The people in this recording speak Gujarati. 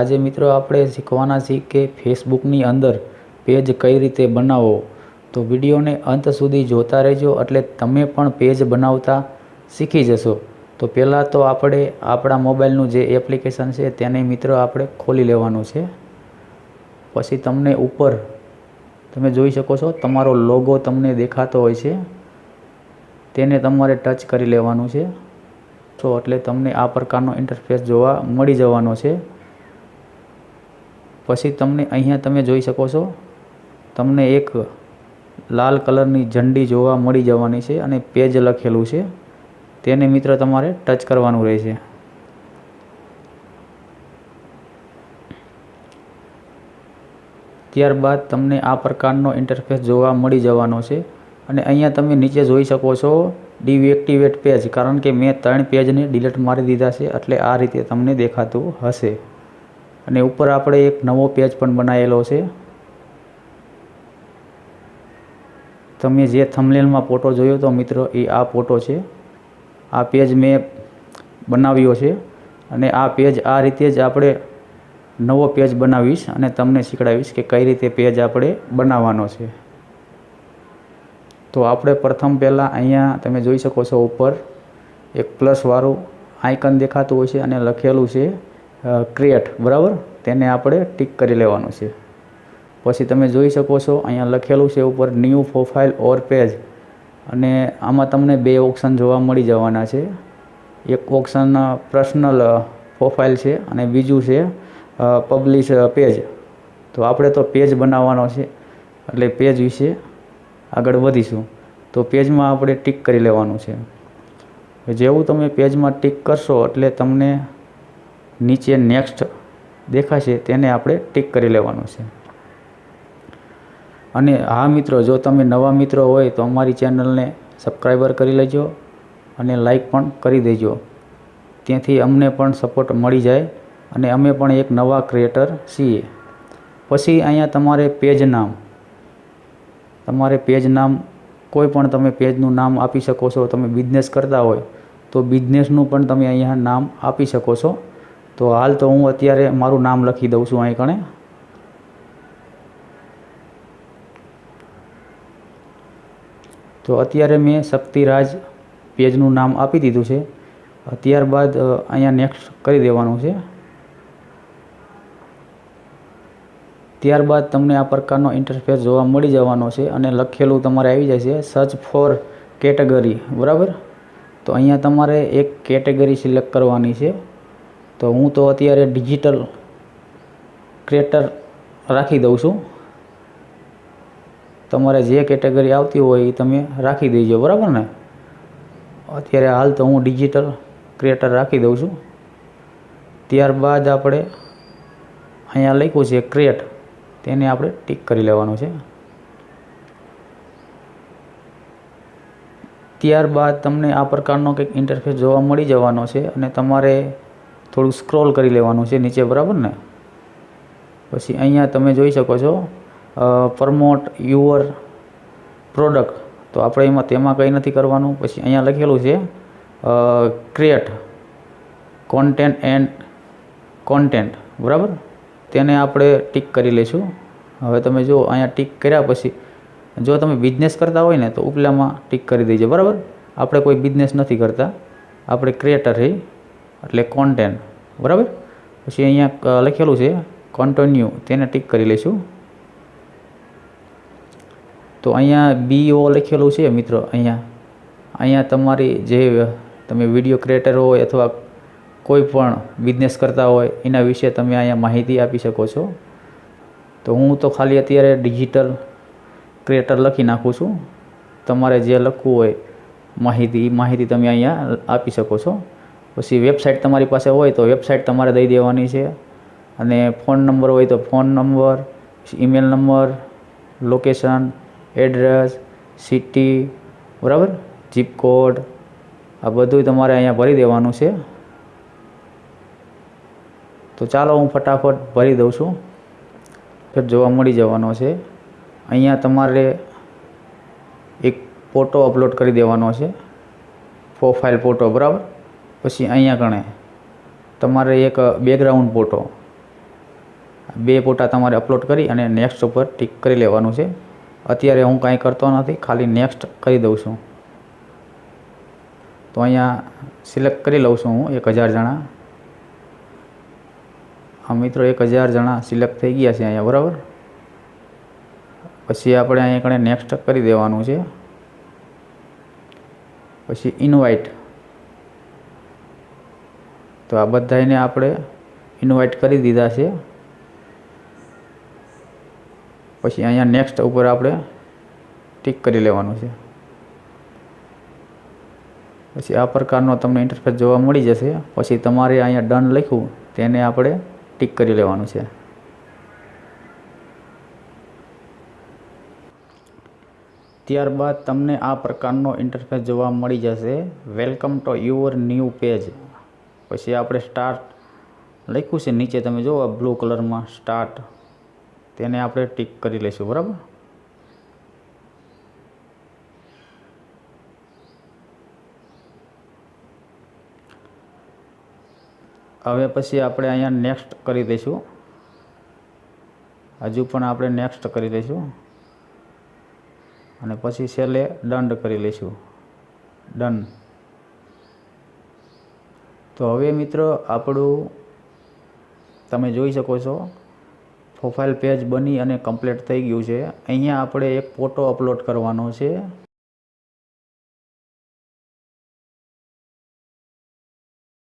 આજે મિત્રો આપણે શીખવાના છીએ કે ફેસબુકની અંદર પેજ કઈ રીતે બનાવો. તો વિડીયોને અંત સુધી જોતા રહેજો, એટલે તમે પણ પેજ બનાવતા શીખી જશો. તો પહેલાં તો આપણે આપણા મોબાઈલનું જે એપ્લિકેશન છે તેને મિત્રો આપણે ખોલી લેવાનું છે. પછી તમને ઉપર તમે જોઈ શકો છો, તમારો લોગો તમને દેખાતો હોય છે. તેને તમારે ટચ કરી લેવાનું છે. તો એટલે તમને આ પ્રકારનો ઇન્ટરફેસ જોવા મળી જવાનો છે. પછી તમને અહીંયા તમે જોઈ શકો છો, તમને એક લાલ કલરની ઝંડી જોવા મળી જવાની છે અને પેજ લખેલું છે. તેને મિત્ર તમારે ટચ કરવાનું રહેશે. ત્યારબાદ તમને આ પ્રકારનો ઇન્ટરફેસ જોવા મળી જવાનો છે અને અહીંયા તમે નીચે જોઈ શકો છો ડીએક્ટિવેટ પેજ કારણ કે મેં ત્રણ પેજને ડિલીટ મારી દીધા છે, એટલે આ રીતે તમને દેખાતું હશે. અને ઉપર આપણે એક નવો પેજ પણ બનાવેલો છે. તમે જે થમલેલમાં ફોટો જોયો તો મિત્રો એ આ ફોટો છે. આ પેજ મેં બનાવ્યો છે અને આ પેજ આ રીતે જ આપણે નવો પેજ બનાવીશ અને તમને શીખડાવીશ કે કઈ રીતે પેજ આપણે બનાવવાનો છે. તો આપણે પ્રથમ પહેલાં અહીંયા તમે જોઈ શકો છો ઉપર એક પ્લસવાળું આઇકન દેખાતું હોય છે અને લખેલું છે. ક્રિએટ બરાબર? તેને આપણે ટીક કરી લેવાનું છે. પછી તમે જોઈ શકો છો, અહીંયા લખેલું છે ઉપર ન્યૂ પ્રોફાઇલ ઓર પેજ અને આમાં તમને બે ઓપ્શન જોવા મળી જવાના છે. એક ઓપ્શન પર્સનલ પ્રોફાઇલ છે અને બીજું છે પબ્લિશ પેજ તો આપણે તો પેજ બનાવવાનો છે, એટલે પેજ વિશે આગળ વધીશું. તો પેજમાં આપણે ટીક કરી લેવાનું છે. જેવું તમે પેજમાં ટીક કરશો એટલે તમને નીચે નેક્સ્ટ દેખાશે તેને આપણે ટીક કરી લેવાનું છે. અને હા મિત્રો, જો તમે નવા મિત્રો હોય તો અમારી ચેનલને સબસ્ક્રાઈબર કરી લેજો અને લાઈક પણ કરી દેજો. ત્યાંથી અમને પણ સપોર્ટ મળી જાય અને અમે પણ એક નવા ક્રિએટર છીએ. પછી અહીંયા તમારે પેજ નામ. તમારે પેજ નામ, કોઈ પણ તમે પેજનું નામ આપી શકો છો. તમે બિઝનેસ કરતા હોય તો બિઝનેસનું પણ તમે અહીંયા નામ આપી શકો છો. તો હાલ તો હું અત્યારે મારું નામ લખી દઉં છું અહીં કણે. તો અત્યારે મેં શક્તિરાજ પેજનું નામ આપી દીધું છે. ત્યારબાદ અહીંયા નેક્સ્ટ કરી દેવાનું છે. ત્યારબાદ તમને આ પ્રકારનો ઇન્ટરફેસ જોવા મળી જવાનો છે અને લખેલું તમારે આવી જાય છે સર્ચ ફોર કેટેગરી બરાબર? તો અહીંયા તમારે એક કેટેગરી સિલેક્ટ કરવાની છે. તો હું તો અત્યારે ડિજિટલ ક્રિએટર રાખી દઉં છું. તમારે જે કેટેગરી આવતી હોય એ તમે રાખી દેજો, બરાબર ને? અત્યારે હાલ તો હું ડિજિટલ ક્રિએટર રાખી દઉં છું. ત્યારબાદ આપણે અહીંયા લખ્યું છે ક્રિએટ તેને આપણે ટીક કરી લેવાનું છે. ત્યારબાદ તમને આ પ્રકારનો કંઈક ઇન્ટરફેસ જોવા મળી જવાનો છે અને તમારે થોડું સ્ક્રોલ કરી લેવાનું છે નીચે, બરાબર ને? પછી અહીંયા તમે જોઈ શકો છો પ્રમોટ યુઅર પ્રોડક્ટ તો આપણે એમાં તેમાં કંઈ નથી કરવાનું. પછી અહીંયા લખેલું છે ક્રિએટ કોન્ટેન્ટ એન્ડ કોન્ટેન્ટ બરાબર? તેને આપણે ટીક કરી લઈશું. હવે તમે જો અહીંયા ટીક કર્યા પછી, જો તમે બિઝનેસ કરતા હોય ને, તો ઉપલામાં ટીક કરી દેજો. બરાબર? આપણે કોઈ બિઝનેસ નથી કરતા. આપણે ક્રિએટર રહી એટલે કોન્ટેન બરાબર? પછી અહીંયા લખેલું છે કન્ટિન્યુ તેને ટીક કરી લઈશું. તો અહીંયા બીઓ લખેલું છે, મિત્રો, અહીંયા. અહીંયા તમારી જે તમે વીડિયો ક્રિએટર હોય અથવા કોઈ પણ બિઝનેસ કરતા હોય, એના વિશે તમે અહીંયા માહિતી આપી શકો છો. તો હું તો ખાલી અત્યારે ડિજિટલ ક્રિએટર લખી નાખું છું. તમારે જે લખવું હોય, માહિતી માહિતી તમે અહીંયા આપી શકો છો. પછી વેબસાઇટ તમારી પાસે હોય તો વેબસાઇટ તમારે દઈ દેવાની છે. અને ફોન નંબર હોય તો phone number, email number, location, address, city, બરાબર? જીપ કોડ, આ બધું તમારે અહીંયા ભરી દેવાનું છે. તો ચાલો હું ફટાફટ ભરી દઉં છું. ફેર જોવા મળી જવાનો છે. અહીંયા તમારે એક ફોટો અપલોડ કરી દેવાનો છે. પ્રોફાઇલ ફોટો બરાબર? પછી અહીંયા કણે તમારે એક બેકગ્રાઉન્ડ ફોટો બે ફોટા તમારે અપલોડ કરી અને નેક્સ્ટ ઉપર ટીક કરી લેવાનું છે. અત્યારે હું કાંઈ કરતો નથી, ખાલી નેક્સ્ટ કરી દઉં છું. તો અહીંયા સિલેક્ટ કરી લઉં છું હું, એક હજાર જણા. આ મિત્રો એક હજાર જણા સિલેક્ટ થઈ ગયા છે અહીંયા, બરાબર? પછી આપણે અહીંયા કણે નેક્સ્ટ કરી દેવાનું છે. પછી ઇન્વાઇટ તો આ બધાને આપણે ઇન્વાઇટ કરી દીધા છે. પછી અહીંયા નેક્સ્ટ ઉપર આપણે ટીક કરી લેવાનું છે. પછી આ પ્રકારનો તમને ઇન્ટરફેસ જોવા મળી જશે. પછી તમારે અહીંયા ડન લખ્યું તેને આપણે ટીક કરી લેવાનું છે. ત્યારબાદ તમને આ પ્રકારનો ઇન્ટરફેસ જોવા મળી જશે. Welcome to your new page પછી આપણે સ્ટાર્ટ લખ્યું છે, નીચે તમે જુઓ બ્લુ કલરમાં સ્ટાર્ટ તેને આપણે ટીક કરી લઈશું, બરાબર? હવે પછી આપણે અહીંયા નેક્સ્ટ કરી દઈશું. હજુ પણ આપણે નેક્સ્ટ કરી દઈશું. અને પછી છેલ્લે દંડ કરી લઈશું. ડન તો હવે મિત્રો આપણું તમે જોઈ શકો છો. પ્રોફાઇલ પેજ બની અને કમ્પ્લીટ થઈ ગયું છે. અહીંયા આપણે એક ફોટો અપલોડ કરવાનો છે.